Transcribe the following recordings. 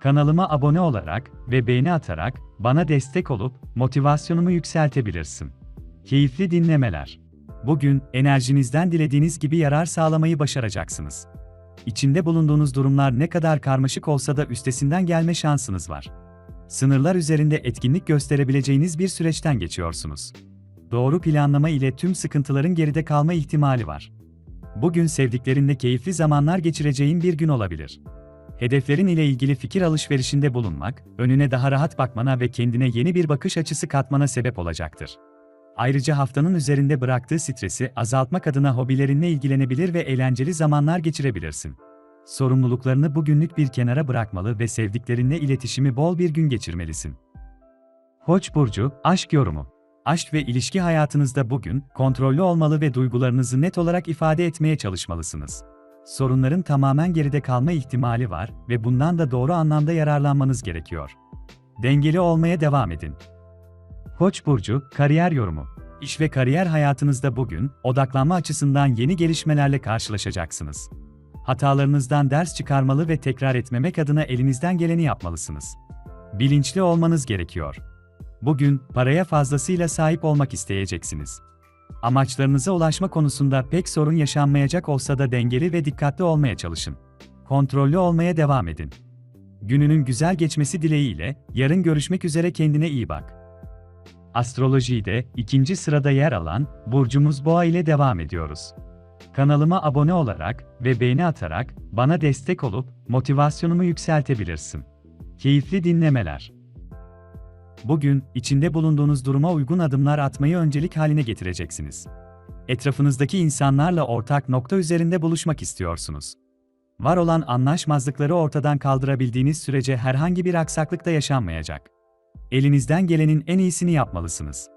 Kanalıma abone olarak ve beğeni atarak bana destek olup motivasyonumu yükseltebilirsin. Keyifli dinlemeler. Bugün enerjinizden dilediğiniz gibi yarar sağlamayı başaracaksınız. İçinde bulunduğunuz durumlar ne kadar karmaşık olsa da üstesinden gelme şansınız var. Sınırlar üzerinde etkinlik gösterebileceğiniz bir süreçten geçiyorsunuz. Doğru planlama ile tüm sıkıntıların geride kalma ihtimali var. Bugün sevdiklerinle keyifli zamanlar geçireceğin bir gün olabilir. Hedeflerin ile ilgili fikir alışverişinde bulunmak, önüne daha rahat bakmana ve kendine yeni bir bakış açısı katmana sebep olacaktır. Ayrıca haftanın üzerinde bıraktığı stresi azaltmak adına hobilerinle ilgilenebilir ve eğlenceli zamanlar geçirebilirsin. Sorumluluklarını bugünlük bir kenara bırakmalı ve sevdiklerinle iletişimi bol bir gün geçirmelisin. Koç burcu, aşk yorumu. Aşk ve ilişki hayatınızda bugün kontrollü olmalı ve duygularınızı net olarak ifade etmeye çalışmalısınız. Sorunların tamamen geride kalma ihtimali var ve bundan da doğru anlamda yararlanmanız gerekiyor. Dengeli olmaya devam edin. Koç burcu, kariyer yorumu. İş ve kariyer hayatınızda bugün odaklanma açısından yeni gelişmelerle karşılaşacaksınız. Hatalarınızdan ders çıkarmalı ve tekrar etmemek adına elinizden geleni yapmalısınız. Bilinçli olmanız gerekiyor. Bugün paraya fazlasıyla sahip olmak isteyeceksiniz. Amaçlarınıza ulaşma konusunda pek sorun yaşanmayacak olsa da dengeli ve dikkatli olmaya çalışın. Kontrollü olmaya devam edin. Gününün güzel geçmesi dileğiyle, yarın görüşmek üzere kendine iyi bak. Astrolojide ikinci sırada yer alan burcumuz Boğa ile devam ediyoruz. Kanalıma abone olarak ve beğeni atarak bana destek olup motivasyonumu yükseltebilirsin. Keyifli dinlemeler. Bugün, içinde bulunduğunuz duruma uygun adımlar atmayı öncelik haline getireceksiniz. Etrafınızdaki insanlarla ortak nokta üzerinde buluşmak istiyorsunuz. Var olan anlaşmazlıkları ortadan kaldırabildiğiniz sürece herhangi bir aksaklık da yaşanmayacak. Elinizden gelenin en iyisini yapmalısınız.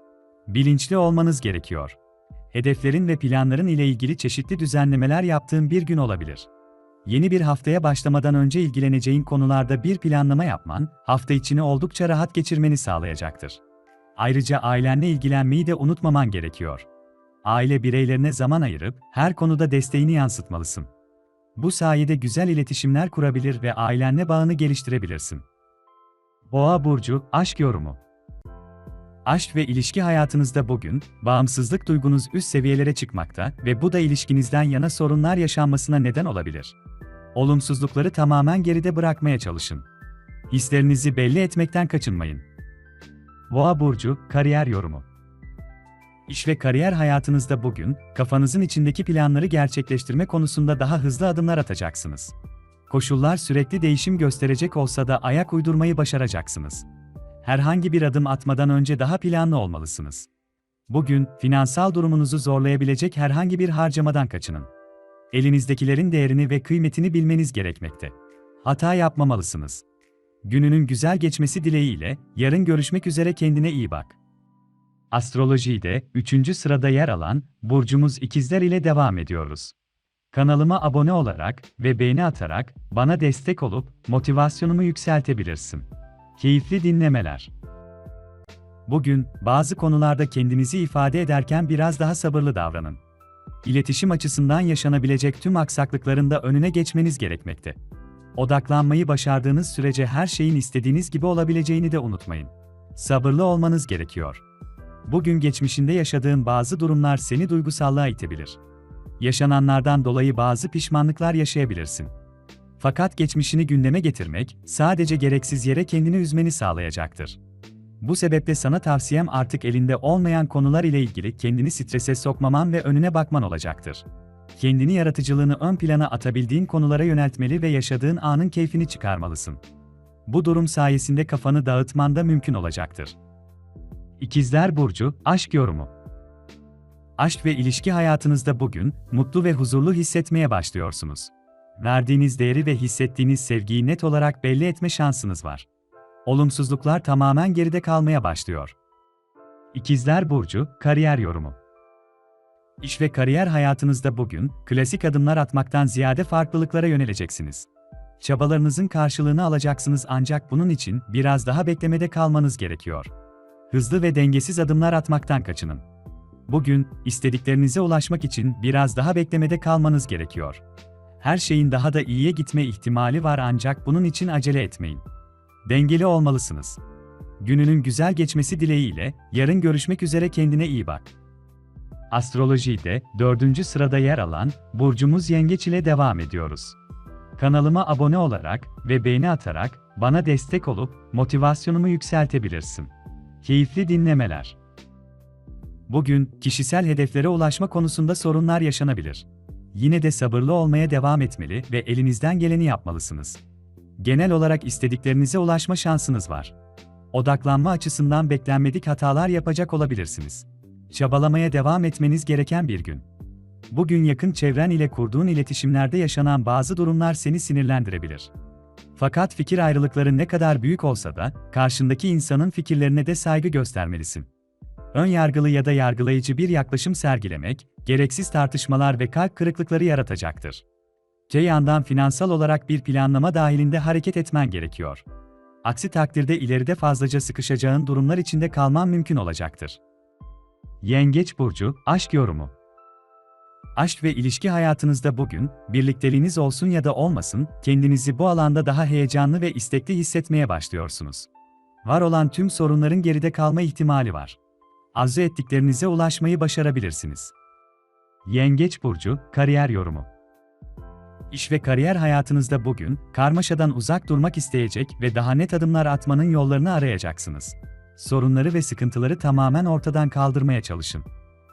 Bilinçli olmanız gerekiyor. Hedeflerin ve planların ile ilgili çeşitli düzenlemeler yaptığın bir gün olabilir. Yeni bir haftaya başlamadan önce ilgileneceğin konularda bir planlama yapman, hafta içini oldukça rahat geçirmeni sağlayacaktır. Ayrıca ailenle ilgilenmeyi de unutmaman gerekiyor. Aile bireylerine zaman ayırıp her konuda desteğini yansıtmalısın. Bu sayede güzel iletişimler kurabilir ve ailenle bağını geliştirebilirsin. Boğa burcu aşk yorumu. Aşk ve ilişki hayatınızda bugün, bağımsızlık duygunuz üst seviyelere çıkmakta ve bu da ilişkinizden yana sorunlar yaşanmasına neden olabilir. Olumsuzlukları tamamen geride bırakmaya çalışın. Hislerinizi belli etmekten kaçınmayın. Boğa burcu kariyer yorumu. İş ve kariyer hayatınızda bugün, kafanızın içindeki planları gerçekleştirme konusunda daha hızlı adımlar atacaksınız. Koşullar sürekli değişim gösterecek olsa da ayak uydurmayı başaracaksınız herhangi bir adım atmadan önce daha planlı olmalısınız. Bugün, finansal durumunuzu zorlayabilecek herhangi bir harcamadan kaçının. Elinizdekilerin değerini ve kıymetini bilmeniz gerekmekte. Hata yapmamalısınız. Gününün güzel geçmesi dileğiyle, yarın görüşmek üzere kendine iyi bak. Astrolojide 3. sırada yer alan burcumuz ikizler ile devam ediyoruz. Kanalıma abone olarak ve beğeni atarak bana destek olup motivasyonumu yükseltebilirsin. Keyifli dinlemeler. Bugün, bazı konularda kendinizi ifade ederken biraz daha sabırlı davranın. İletişim açısından yaşanabilecek tüm aksaklıkların da önüne geçmeniz gerekmekte. Odaklanmayı başardığınız sürece her şeyin istediğiniz gibi olabileceğini de unutmayın. Sabırlı olmanız gerekiyor. Bugün geçmişinde yaşadığın bazı durumlar seni duygusallığa itebilir. Yaşananlardan dolayı bazı pişmanlıklar yaşayabilirsin. Fakat geçmişini gündeme getirmek, sadece gereksiz yere kendini üzmeni sağlayacaktır. Bu sebeple sana tavsiyem artık elinde olmayan konular ile ilgili kendini strese sokmaman ve önüne bakman olacaktır. Kendini yaratıcılığını ön plana atabildiğin konulara yöneltmeli ve yaşadığın anın keyfini çıkarmalısın. Bu durum sayesinde kafanı dağıtman da mümkün olacaktır. İkizler Burcu, Aşk Yorumu Aşk ve ilişki hayatınızda bugün, mutlu ve huzurlu hissetmeye başlıyorsunuz verdiğiniz değeri ve hissettiğiniz sevgiyi net olarak belli etme şansınız var. Olumsuzluklar tamamen geride kalmaya başlıyor. İkizler Burcu, kariyer yorumu. İş ve kariyer hayatınızda bugün, klasik adımlar atmaktan ziyade farklılıklara yöneleceksiniz. Çabalarınızın karşılığını alacaksınız ancak bunun için biraz daha beklemede kalmanız gerekiyor. Hızlı ve dengesiz adımlar atmaktan kaçının. Bugün, istediklerinize ulaşmak için biraz daha beklemede kalmanız gerekiyor. Her şeyin daha da iyiye gitme ihtimali var ancak bunun için acele etmeyin. Dengeli olmalısınız. Gününün güzel geçmesi dileğiyle, yarın görüşmek üzere kendine iyi bak. Astrolojide, dördüncü sırada yer alan, Burcumuz Yengeç ile devam ediyoruz. Kanalıma abone olarak ve beğeni atarak, bana destek olup, motivasyonumu yükseltebilirsin. Keyifli dinlemeler. Bugün, kişisel hedeflere ulaşma konusunda sorunlar yaşanabilir. Yine de sabırlı olmaya devam etmeli ve elinizden geleni yapmalısınız. Genel olarak istediklerinize ulaşma şansınız var. Odaklanma açısından beklenmedik hatalar yapacak olabilirsiniz. Çabalamaya devam etmeniz gereken bir gün. Bugün yakın çevren ile kurduğun iletişimlerde yaşanan bazı durumlar seni sinirlendirebilir. Fakat fikir ayrılıkları ne kadar büyük olsa da, karşındaki insanın fikirlerine de saygı göstermelisin. Ön yargılı ya da yargılayıcı bir yaklaşım sergilemek, gereksiz tartışmalar ve kalp kırıklıkları yaratacaktır. Te yandan finansal olarak bir planlama dahilinde hareket etmen gerekiyor. Aksi takdirde ileride fazlaca sıkışacağın durumlar içinde kalman mümkün olacaktır. Yengeç burcu aşk yorumu. Aşk ve ilişki hayatınızda bugün, birlikteliğiniz olsun ya da olmasın, kendinizi bu alanda daha heyecanlı ve istekli hissetmeye başlıyorsunuz. Var olan tüm sorunların geride kalma ihtimali var. Arzu ettiklerinize ulaşmayı başarabilirsiniz. Yengeç burcu kariyer yorumu. İş ve kariyer hayatınızda bugün, karmaşadan uzak durmak isteyecek ve daha net adımlar atmanın yollarını arayacaksınız. Sorunları ve sıkıntıları tamamen ortadan kaldırmaya çalışın.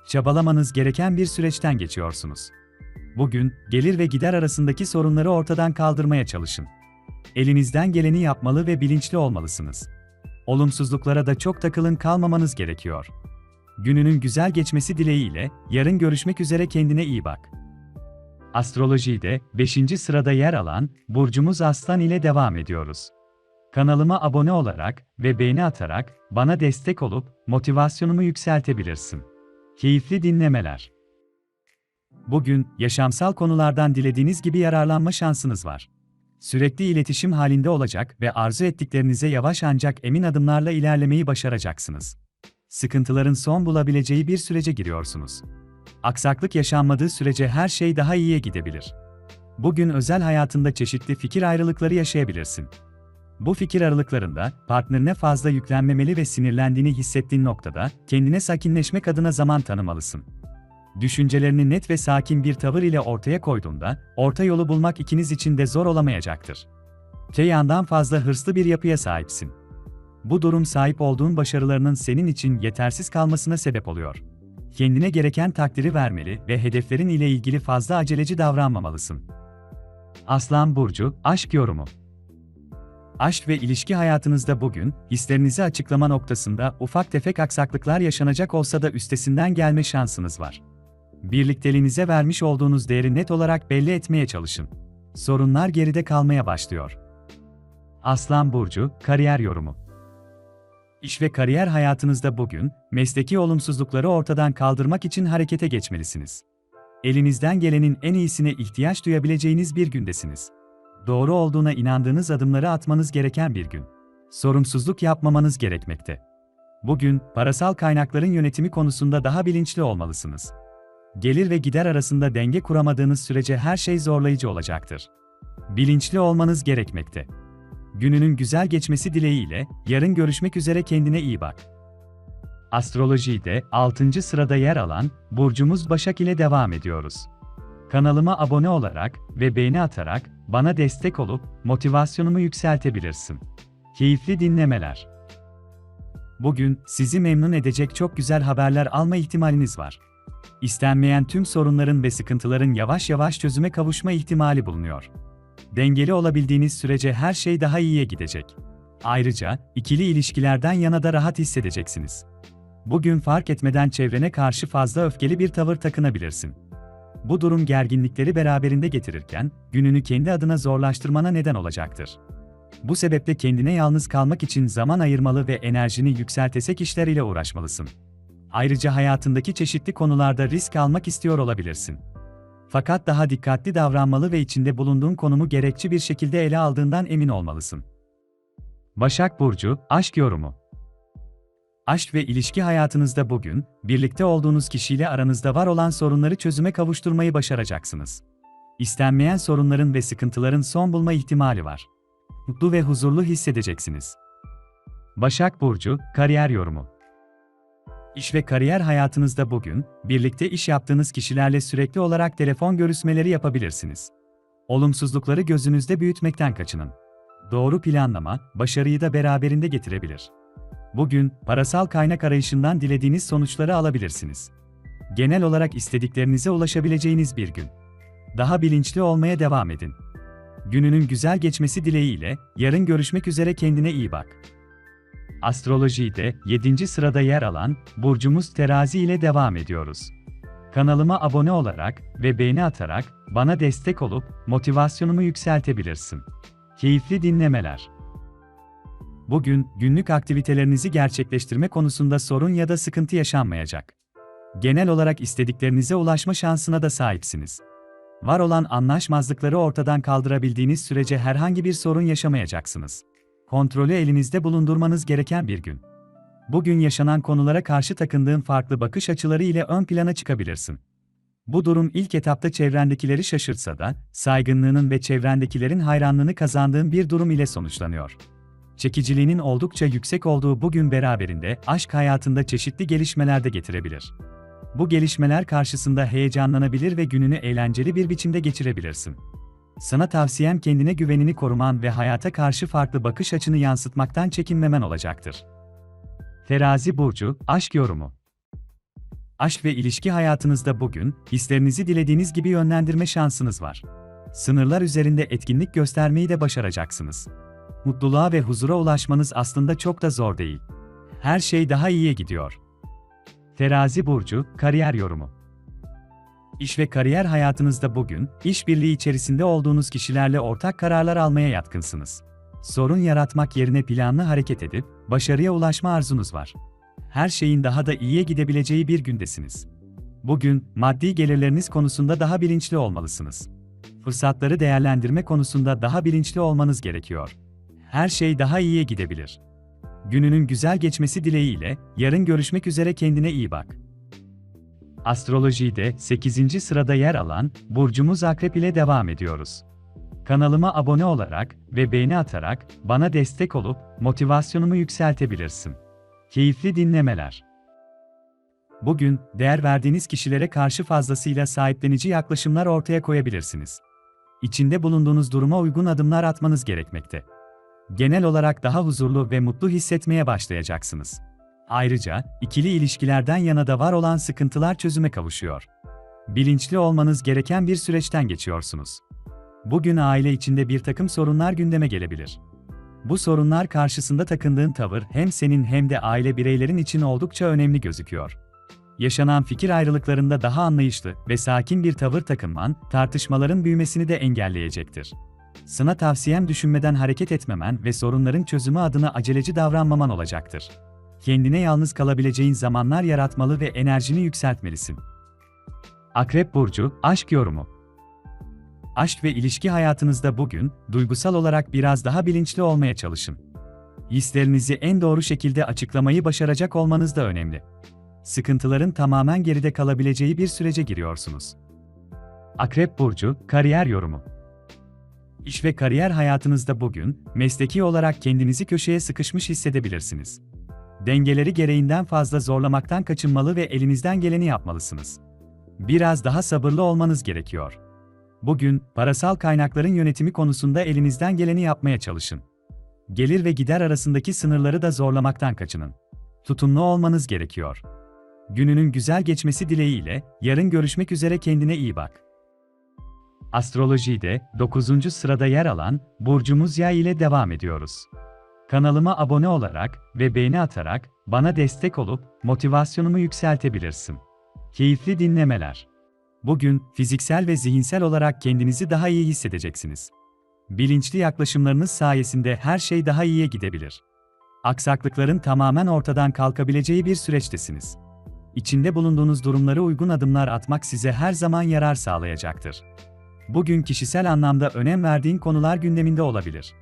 Çabalamanız gereken bir süreçten geçiyorsunuz. Bugün, gelir ve gider arasındaki sorunları ortadan kaldırmaya çalışın. Elinizden geleni yapmalı ve bilinçli olmalısınız. Olumsuzluklara da çok takılın kalmamanız gerekiyor. Gününün güzel geçmesi dileğiyle, yarın görüşmek üzere kendine iyi bak. Astrolojide 5. sırada yer alan burcumuz Aslan ile devam ediyoruz. Kanalıma abone olarak ve beğeni atarak bana destek olup motivasyonumu yükseltebilirsin. Keyifli dinlemeler. Bugün yaşamsal konulardan dilediğiniz gibi yararlanma şansınız var. Sürekli iletişim halinde olacak ve arzu ettiklerinize yavaş ancak emin adımlarla ilerlemeyi başaracaksınız. Sıkıntıların son bulabileceği bir sürece giriyorsunuz. Aksaklık yaşanmadığı sürece her şey daha iyiye gidebilir. Bugün özel hayatında çeşitli fikir ayrılıkları yaşayabilirsin. Bu fikir aralıklarında partnerine fazla yüklenmemeli ve sinirlendiğini hissettiğin noktada kendine sakinleşmek adına zaman tanımalısın. Düşüncelerini net ve sakin bir tavır ile ortaya koyduğunda orta yolu bulmak ikiniz için de zor olamayacaktır. Te yandan fazla hırslı bir yapıya sahipsin. Bu durum sahip olduğun başarılarının senin için yetersiz kalmasına sebep oluyor kendine gereken takdiri vermeli ve hedeflerin ile ilgili fazla aceleci davranmamalısın. Aslan Burcu, Aşk Yorumu Aşk ve ilişki hayatınızda bugün, hislerinizi açıklama noktasında ufak tefek aksaklıklar yaşanacak olsa da üstesinden gelme şansınız var. Birlikteliğinize vermiş olduğunuz değeri net olarak belli etmeye çalışın. Sorunlar geride kalmaya başlıyor. Aslan Burcu, Kariyer Yorumu İş ve kariyer hayatınızda bugün, mesleki olumsuzlukları ortadan kaldırmak için harekete geçmelisiniz. Elinizden gelenin en iyisine ihtiyaç duyabileceğiniz bir gündesiniz. Doğru olduğuna inandığınız adımları atmanız gereken bir gün. Sorumsuzluk yapmamanız gerekmekte. Bugün, parasal kaynakların yönetimi konusunda daha bilinçli olmalısınız. Gelir ve gider arasında denge kuramadığınız sürece her şey zorlayıcı olacaktır. Bilinçli olmanız gerekmekte. Gününün güzel geçmesi dileğiyle, yarın görüşmek üzere kendine iyi bak. Astrolojide 6. sırada yer alan Burcumuz Başak ile devam ediyoruz. Kanalıma abone olarak ve beğeni atarak bana destek olup motivasyonumu yükseltebilirsin. Keyifli dinlemeler. Bugün sizi memnun edecek çok güzel haberler alma ihtimaliniz var. İstenmeyen tüm sorunların ve sıkıntıların yavaş yavaş çözüme kavuşma ihtimali bulunuyor. Dengeli olabildiğiniz sürece her şey daha iyiye gidecek. Ayrıca, ikili ilişkilerden yana da rahat hissedeceksiniz. Bugün fark etmeden çevrene karşı fazla öfkeli bir tavır takınabilirsin. Bu durum gerginlikleri beraberinde getirirken, gününü kendi adına zorlaştırmana neden olacaktır. Bu sebeple kendine yalnız kalmak için zaman ayırmalı ve enerjini yükseltesek işler ile uğraşmalısın. Ayrıca hayatındaki çeşitli konularda risk almak istiyor olabilirsin. Fakat daha dikkatli davranmalı ve içinde bulunduğun konumu gerekçi bir şekilde ele aldığından emin olmalısın. Başak Burcu, Aşk Yorumu Aşk ve ilişki hayatınızda bugün, birlikte olduğunuz kişiyle aranızda var olan sorunları çözüme kavuşturmayı başaracaksınız. İstenmeyen sorunların ve sıkıntıların son bulma ihtimali var. Mutlu ve huzurlu hissedeceksiniz. Başak Burcu, Kariyer Yorumu İş ve kariyer hayatınızda bugün, birlikte iş yaptığınız kişilerle sürekli olarak telefon görüşmeleri yapabilirsiniz. Olumsuzlukları gözünüzde büyütmekten kaçının. Doğru planlama, başarıyı da beraberinde getirebilir. Bugün, parasal kaynak arayışından dilediğiniz sonuçları alabilirsiniz. Genel olarak istediklerinize ulaşabileceğiniz bir gün. Daha bilinçli olmaya devam edin. Gününün güzel geçmesi dileğiyle, yarın görüşmek üzere kendine iyi bak. Astrolojide 7. sırada yer alan burcumuz Terazi ile devam ediyoruz. Kanalıma abone olarak ve beğeni atarak bana destek olup motivasyonumu yükseltebilirsin. Keyifli dinlemeler. Bugün günlük aktivitelerinizi gerçekleştirme konusunda sorun ya da sıkıntı yaşanmayacak. Genel olarak istediklerinize ulaşma şansına da sahipsiniz. Var olan anlaşmazlıkları ortadan kaldırabildiğiniz sürece herhangi bir sorun yaşamayacaksınız kontrolü elinizde bulundurmanız gereken bir gün. Bugün yaşanan konulara karşı takındığın farklı bakış açıları ile ön plana çıkabilirsin. Bu durum ilk etapta çevrendekileri şaşırtsa da, saygınlığının ve çevrendekilerin hayranlığını kazandığın bir durum ile sonuçlanıyor. Çekiciliğinin oldukça yüksek olduğu bugün beraberinde aşk hayatında çeşitli gelişmeler de getirebilir. Bu gelişmeler karşısında heyecanlanabilir ve gününü eğlenceli bir biçimde geçirebilirsin. Sana tavsiyem kendine güvenini koruman ve hayata karşı farklı bakış açını yansıtmaktan çekinmemen olacaktır. Terazi burcu, aşk yorumu. Aşk ve ilişki hayatınızda bugün hislerinizi dilediğiniz gibi yönlendirme şansınız var. Sınırlar üzerinde etkinlik göstermeyi de başaracaksınız. Mutluluğa ve huzura ulaşmanız aslında çok da zor değil. Her şey daha iyiye gidiyor. Terazi burcu, kariyer yorumu. İş ve kariyer hayatınızda bugün, işbirliği içerisinde olduğunuz kişilerle ortak kararlar almaya yatkınsınız. Sorun yaratmak yerine planlı hareket edip, başarıya ulaşma arzunuz var. Her şeyin daha da iyiye gidebileceği bir gündesiniz. Bugün, maddi gelirleriniz konusunda daha bilinçli olmalısınız. Fırsatları değerlendirme konusunda daha bilinçli olmanız gerekiyor. Her şey daha iyiye gidebilir. Gününün güzel geçmesi dileğiyle, yarın görüşmek üzere kendine iyi bak. Astrolojide 8. sırada yer alan burcumuz Akrep ile devam ediyoruz. Kanalıma abone olarak ve beğeni atarak bana destek olup motivasyonumu yükseltebilirsin. Keyifli dinlemeler. Bugün değer verdiğiniz kişilere karşı fazlasıyla sahiplenici yaklaşımlar ortaya koyabilirsiniz. İçinde bulunduğunuz duruma uygun adımlar atmanız gerekmekte. Genel olarak daha huzurlu ve mutlu hissetmeye başlayacaksınız. Ayrıca, ikili ilişkilerden yana da var olan sıkıntılar çözüme kavuşuyor. Bilinçli olmanız gereken bir süreçten geçiyorsunuz. Bugün aile içinde bir takım sorunlar gündeme gelebilir. Bu sorunlar karşısında takındığın tavır hem senin hem de aile bireylerin için oldukça önemli gözüküyor. Yaşanan fikir ayrılıklarında daha anlayışlı ve sakin bir tavır takınman, tartışmaların büyümesini de engelleyecektir. Sana tavsiyem düşünmeden hareket etmemen ve sorunların çözümü adına aceleci davranmaman olacaktır kendine yalnız kalabileceğin zamanlar yaratmalı ve enerjini yükseltmelisin. Akrep Burcu, Aşk Yorumu Aşk ve ilişki hayatınızda bugün, duygusal olarak biraz daha bilinçli olmaya çalışın. Hislerinizi en doğru şekilde açıklamayı başaracak olmanız da önemli. Sıkıntıların tamamen geride kalabileceği bir sürece giriyorsunuz. Akrep Burcu, Kariyer Yorumu İş ve kariyer hayatınızda bugün, mesleki olarak kendinizi köşeye sıkışmış hissedebilirsiniz dengeleri gereğinden fazla zorlamaktan kaçınmalı ve elinizden geleni yapmalısınız. Biraz daha sabırlı olmanız gerekiyor. Bugün, parasal kaynakların yönetimi konusunda elinizden geleni yapmaya çalışın. Gelir ve gider arasındaki sınırları da zorlamaktan kaçının. Tutumlu olmanız gerekiyor. Gününün güzel geçmesi dileğiyle, yarın görüşmek üzere kendine iyi bak. Astrolojide 9. sırada yer alan burcumuz Yay ile devam ediyoruz. Kanalıma abone olarak ve beğeni atarak bana destek olup motivasyonumu yükseltebilirsin. Keyifli dinlemeler. Bugün fiziksel ve zihinsel olarak kendinizi daha iyi hissedeceksiniz. Bilinçli yaklaşımlarınız sayesinde her şey daha iyiye gidebilir. Aksaklıkların tamamen ortadan kalkabileceği bir süreçtesiniz. İçinde bulunduğunuz durumlara uygun adımlar atmak size her zaman yarar sağlayacaktır. Bugün kişisel anlamda önem verdiğin konular gündeminde olabilir.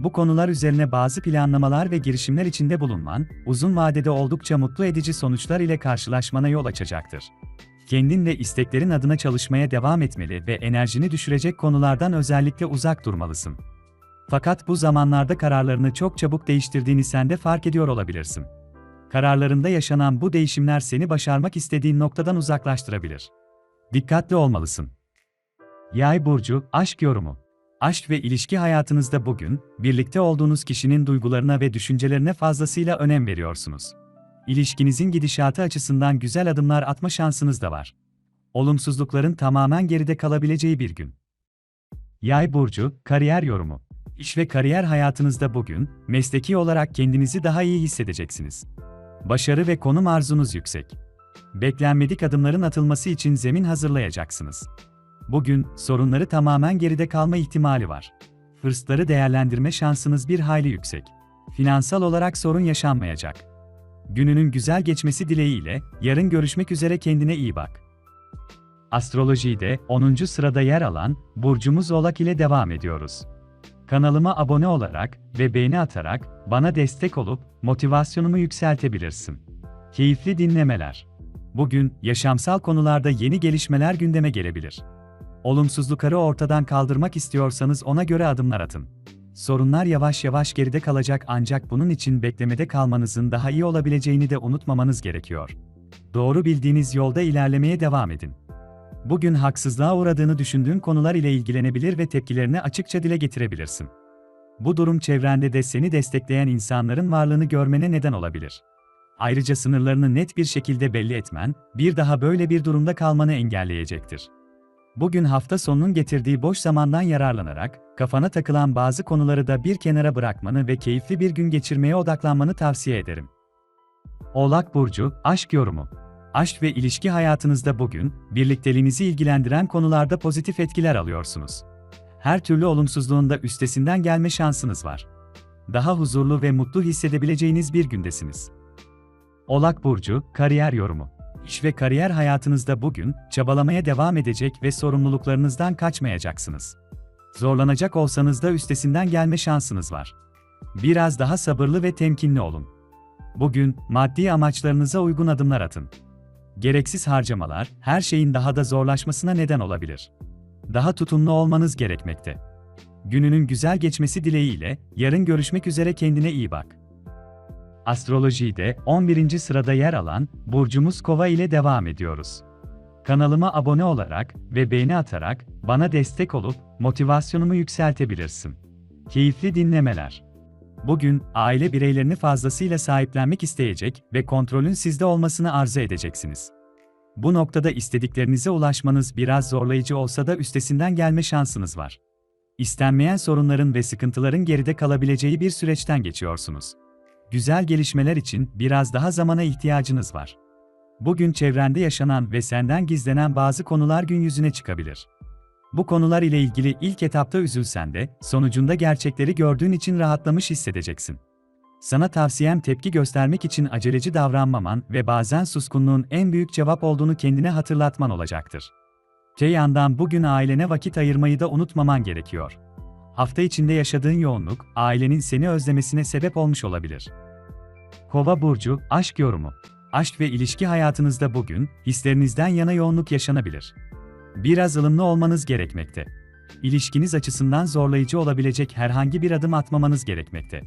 Bu konular üzerine bazı planlamalar ve girişimler içinde bulunman, uzun vadede oldukça mutlu edici sonuçlar ile karşılaşmana yol açacaktır. Kendin ve isteklerin adına çalışmaya devam etmeli ve enerjini düşürecek konulardan özellikle uzak durmalısın. Fakat bu zamanlarda kararlarını çok çabuk değiştirdiğini sen de fark ediyor olabilirsin. Kararlarında yaşanan bu değişimler seni başarmak istediğin noktadan uzaklaştırabilir. Dikkatli olmalısın. Yay burcu aşk yorumu. Aşk ve ilişki hayatınızda bugün birlikte olduğunuz kişinin duygularına ve düşüncelerine fazlasıyla önem veriyorsunuz. İlişkinizin gidişatı açısından güzel adımlar atma şansınız da var. Olumsuzlukların tamamen geride kalabileceği bir gün. Yay burcu kariyer yorumu. İş ve kariyer hayatınızda bugün mesleki olarak kendinizi daha iyi hissedeceksiniz. Başarı ve konum arzunuz yüksek. Beklenmedik adımların atılması için zemin hazırlayacaksınız. Bugün sorunları tamamen geride kalma ihtimali var. Fırsatları değerlendirme şansınız bir hayli yüksek. Finansal olarak sorun yaşanmayacak. Gününün güzel geçmesi dileğiyle yarın görüşmek üzere kendine iyi bak. Astrolojide 10. sırada yer alan burcumuz Oğlak ile devam ediyoruz. Kanalıma abone olarak ve beğeni atarak bana destek olup motivasyonumu yükseltebilirsin. Keyifli dinlemeler. Bugün yaşamsal konularda yeni gelişmeler gündeme gelebilir. Olumsuzlukları ortadan kaldırmak istiyorsanız ona göre adımlar atın. Sorunlar yavaş yavaş geride kalacak ancak bunun için beklemede kalmanızın daha iyi olabileceğini de unutmamanız gerekiyor. Doğru bildiğiniz yolda ilerlemeye devam edin. Bugün haksızlığa uğradığını düşündüğün konular ile ilgilenebilir ve tepkilerini açıkça dile getirebilirsin. Bu durum çevrende de seni destekleyen insanların varlığını görmene neden olabilir. Ayrıca sınırlarını net bir şekilde belli etmen, bir daha böyle bir durumda kalmanı engelleyecektir. Bugün hafta sonunun getirdiği boş zamandan yararlanarak, kafana takılan bazı konuları da bir kenara bırakmanı ve keyifli bir gün geçirmeye odaklanmanı tavsiye ederim. Oğlak Burcu, Aşk Yorumu Aşk ve ilişki hayatınızda bugün, birlikteliğinizi ilgilendiren konularda pozitif etkiler alıyorsunuz. Her türlü olumsuzluğun da üstesinden gelme şansınız var. Daha huzurlu ve mutlu hissedebileceğiniz bir gündesiniz. Oğlak Burcu, Kariyer Yorumu İş ve kariyer hayatınızda bugün çabalamaya devam edecek ve sorumluluklarınızdan kaçmayacaksınız. Zorlanacak olsanız da üstesinden gelme şansınız var. Biraz daha sabırlı ve temkinli olun. Bugün maddi amaçlarınıza uygun adımlar atın. Gereksiz harcamalar her şeyin daha da zorlaşmasına neden olabilir. Daha tutumlu olmanız gerekmekte. Gününün güzel geçmesi dileğiyle yarın görüşmek üzere kendine iyi bak. Astrolojide 11. sırada yer alan burcumuz Kova ile devam ediyoruz. Kanalıma abone olarak ve beğeni atarak bana destek olup motivasyonumu yükseltebilirsin. Keyifli dinlemeler. Bugün aile bireylerini fazlasıyla sahiplenmek isteyecek ve kontrolün sizde olmasını arzu edeceksiniz. Bu noktada istediklerinize ulaşmanız biraz zorlayıcı olsa da üstesinden gelme şansınız var. İstenmeyen sorunların ve sıkıntıların geride kalabileceği bir süreçten geçiyorsunuz. Güzel gelişmeler için biraz daha zamana ihtiyacınız var. Bugün çevrende yaşanan ve senden gizlenen bazı konular gün yüzüne çıkabilir. Bu konular ile ilgili ilk etapta üzülsen de, sonucunda gerçekleri gördüğün için rahatlamış hissedeceksin. Sana tavsiyem tepki göstermek için aceleci davranmaman ve bazen suskunluğun en büyük cevap olduğunu kendine hatırlatman olacaktır. Te yandan bugün ailene vakit ayırmayı da unutmaman gerekiyor. Hafta içinde yaşadığın yoğunluk, ailenin seni özlemesine sebep olmuş olabilir. Kova burcu, aşk yorumu. Aşk ve ilişki hayatınızda bugün hislerinizden yana yoğunluk yaşanabilir. Biraz ılımlı olmanız gerekmekte. İlişkiniz açısından zorlayıcı olabilecek herhangi bir adım atmamanız gerekmekte.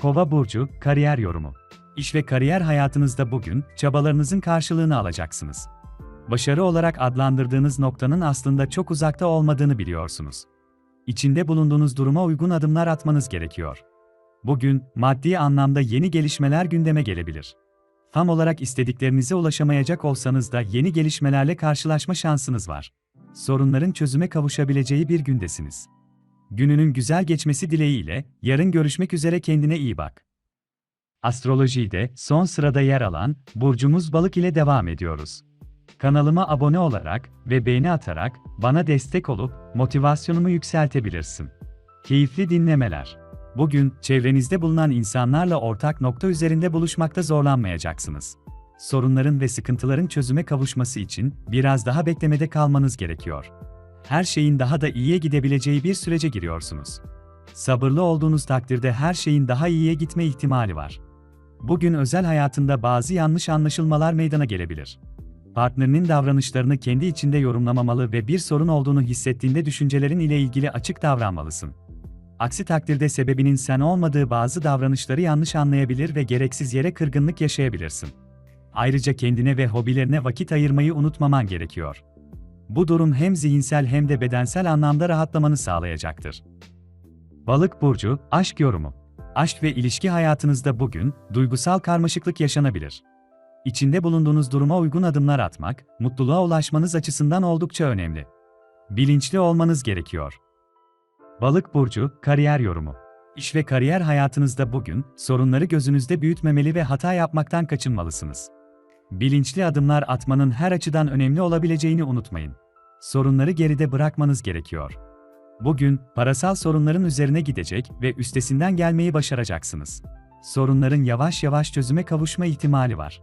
Kova burcu, kariyer yorumu. İş ve kariyer hayatınızda bugün çabalarınızın karşılığını alacaksınız. Başarı olarak adlandırdığınız noktanın aslında çok uzakta olmadığını biliyorsunuz. İçinde bulunduğunuz duruma uygun adımlar atmanız gerekiyor. Bugün maddi anlamda yeni gelişmeler gündeme gelebilir. Tam olarak istediklerinize ulaşamayacak olsanız da yeni gelişmelerle karşılaşma şansınız var. Sorunların çözüme kavuşabileceği bir gündesiniz. Gününün güzel geçmesi dileğiyle yarın görüşmek üzere kendine iyi bak. Astrolojide son sırada yer alan burcumuz Balık ile devam ediyoruz. Kanalıma abone olarak ve beğeni atarak bana destek olup motivasyonumu yükseltebilirsin. Keyifli dinlemeler. Bugün çevrenizde bulunan insanlarla ortak nokta üzerinde buluşmakta zorlanmayacaksınız. Sorunların ve sıkıntıların çözüme kavuşması için biraz daha beklemede kalmanız gerekiyor. Her şeyin daha da iyiye gidebileceği bir sürece giriyorsunuz. Sabırlı olduğunuz takdirde her şeyin daha iyiye gitme ihtimali var. Bugün özel hayatında bazı yanlış anlaşılmalar meydana gelebilir. Partnerinin davranışlarını kendi içinde yorumlamamalı ve bir sorun olduğunu hissettiğinde düşüncelerin ile ilgili açık davranmalısın. Aksi takdirde sebebinin sen olmadığı bazı davranışları yanlış anlayabilir ve gereksiz yere kırgınlık yaşayabilirsin. Ayrıca kendine ve hobilerine vakit ayırmayı unutmaman gerekiyor. Bu durum hem zihinsel hem de bedensel anlamda rahatlamanı sağlayacaktır. Balık burcu, aşk yorumu. Aşk ve ilişki hayatınızda bugün duygusal karmaşıklık yaşanabilir. İçinde bulunduğunuz duruma uygun adımlar atmak, mutluluğa ulaşmanız açısından oldukça önemli. Bilinçli olmanız gerekiyor. Balık burcu, kariyer yorumu. İş ve kariyer hayatınızda bugün sorunları gözünüzde büyütmemeli ve hata yapmaktan kaçınmalısınız. Bilinçli adımlar atmanın her açıdan önemli olabileceğini unutmayın. Sorunları geride bırakmanız gerekiyor. Bugün parasal sorunların üzerine gidecek ve üstesinden gelmeyi başaracaksınız. Sorunların yavaş yavaş çözüme kavuşma ihtimali var.